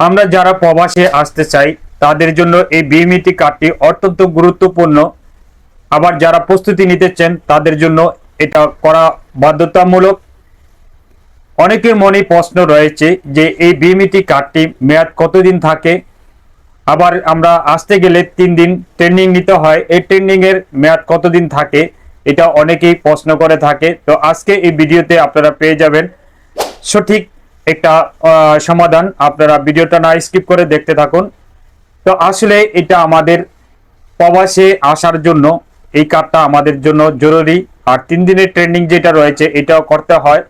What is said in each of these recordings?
আমরা যারা প্রবাসে আসতে চাই, তাদের জন্য এই বিএমইটি কার্ডটি অত্যন্ত গুরুত্বপূর্ণ। আবার যারা প্রস্তুতি নিতে চান, তাদের জন্য এটা করা বাধ্যতামূলক। অনেকের মনে প্রশ্ন রয়েছে যে এই বিএমইটি কার্ডটি মেয়াদ কতদিন থাকে? আবার আমরা আসতে গেলে তিন দিন ট্রেনিং নিতে হয়। এই ট্রেনিং এর মেয়াদ কতদিন থাকে? এটা অনেকেই প্রশ্ন করে থাকে। তো আজকে এই ভিডিওতে আপনারা পেয়ে যাবেন সঠিক একটা সমাধান আপনারা ভিডিওটা না স্কিপ করে দেখতে থাকুন। তো আসলে এটা আমাদের প্রবাসে আসার জন্য এই কার্ডটা আমাদের জন্য জরুরি। আর তিন দিনের ট্রেনিং যেটা রয়েছে, এটাও করতে হয়।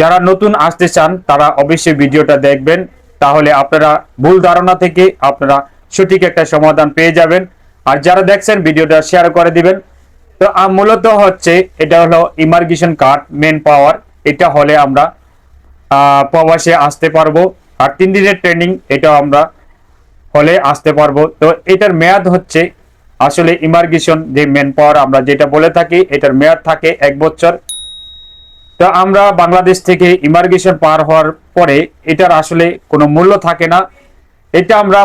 যারা নতুন আসতে চান, তারা অবশ্যই ভিডিওটা দেখবেন। তাহলে আপনারা ভুল ধারণা থেকে আপনারা সঠিক একটা সমাধান পেয়ে যাবেন। আর যারা দেখছেন, ভিডিওটা শেয়ার করে দিবেন। তো মূলত হচ্ছে, এটা হলো ইমার্গেশন কার্ড মেন পাওয়ার এটা হলে আমরা প্রবাসে আসতে পারব। আর তিন দিনের ট্রেনিং এটা আমরা হলে আসতে পারব। তো এটার মেয়াদ হচ্ছে আসলে ইমার্গেশন যে মেন পাওয়ার আমরা যেটা বলে থাকি, এটার মেয়াদ থাকে এক বছর। তো আমরা বাংলাদেশ থেকে ইমার্গেশন পার হওয়ার পরে এটার আসলে কোনো মূল্য থাকে না। এটা আমরা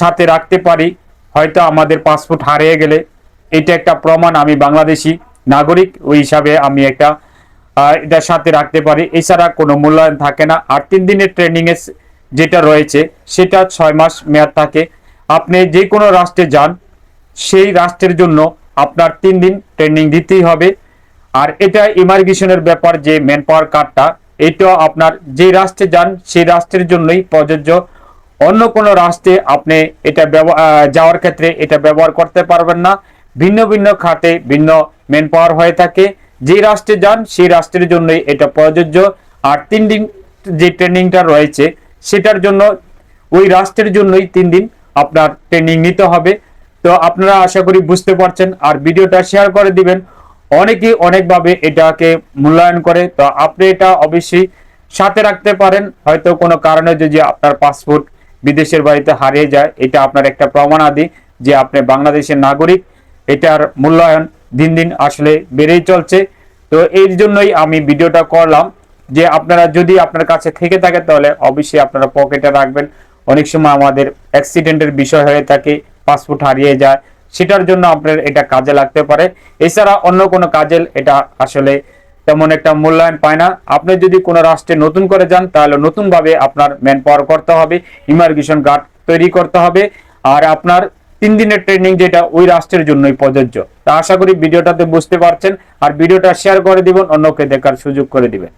সাথে রাখতে পারি, হয়তো আমাদের পাসপোর্ট হারিয়ে গেলে। এটা একটা প্রমাণ, আমি বাংলাদেশি নাগরিক, ওই হিসাবে আমি একটা এটার সাথে রাখতে পারি। এছাড়া কোনো মূল্যায়ন থাকে না। আর তিন দিনের ট্রেনিং এর যেটা রয়েছে, সেটা ছয় মাস মেয়াদ থাকে। আপনি যে কোনো রাষ্ট্রে যান, সেই রাষ্ট্রের জন্য আপনার তিন দিন ট্রেনিং দিতেই হবে। আর এটা ইমার্গেশনের ব্যাপার যে ম্যান পাওয়ার কার্ডটা, এটা আপনার যে রাষ্ট্রে যান, সেই রাষ্ট্রের জন্যই প্রযোজ্য। অন্য কোনো রাষ্ট্রে আপনি এটা যাওয়ার ক্ষেত্রে এটা ব্যবহার করতে পারবেন না। ভিন্ন ভিন্ন খাতে ভিন্ন ম্যান পাওয়ার হয়ে থাকে। যে রাষ্ট্রে যান, সেই রাষ্ট্রের জন্যই এটা প্রযোজ্য। আর তিন দিন যে ট্রেনিংটা রয়েছে, সেটার জন্য ওই রাষ্ট্রের জন্যই তিন দিন আপনার ট্রেনিং নিতে হবে। তো আপনারা আশা করি বুঝতে পারছেন, আর ভিডিওটা শেয়ার করে দিবেন। অনেকেই অনেকভাবে এটাকে মূল্যায়ন করে, তো আপনি এটা অবশ্যই সাথে রাখতে পারেন। হয়তো কোনো কারণে যদি আপনার পাসপোর্ট বিদেশের বাড়িতে হারিয়ে যায়, এটা আপনার একটা প্রমাণ আদি যে আপনি বাংলাদেশের নাগরিক, এটার মূল্যায়ন দিন দিন আসলে বেড়েই চলছে। তো এই জন্যই আমি ভিডিওটা করলাম যে আপনারা যদি আপনার কাছে থেকে থাকে তাহলে অবশ্যই আপনারা পকেটে রাখবেন। অনেক সময় আমাদের অ্যাক্সিডেন্টের বিষয় হয়ে থাকে, পাসপোর্ট হারিয়ে যায়, সেটার জন্য আপনার এটা কাজে লাগতে পারে। এছাড়া অন্য কোনো কাজে এটা আসলে তেমন একটা মূল্যায়ন পায় না। আপনি যদি কোনো রাষ্ট্রে নতুন করে যান, তাহলে নতুনভাবে আপনার ম্যান পাওয়ার করতে হবে, ইমার্গেশন কার্ড তৈরি করতে হবে। আর আপনার তিন দিনের ট্রেনিং যেটা ওই রাষ্ট্রের জন্যই প্রযোজ্য। তা আশা করি ভিডিওটাতে বুঝতে পারছেন। আর ভিডিওটা শেয়ার করে দিবেন, অন্যকে দেখার সুযোগ করে দিবেন।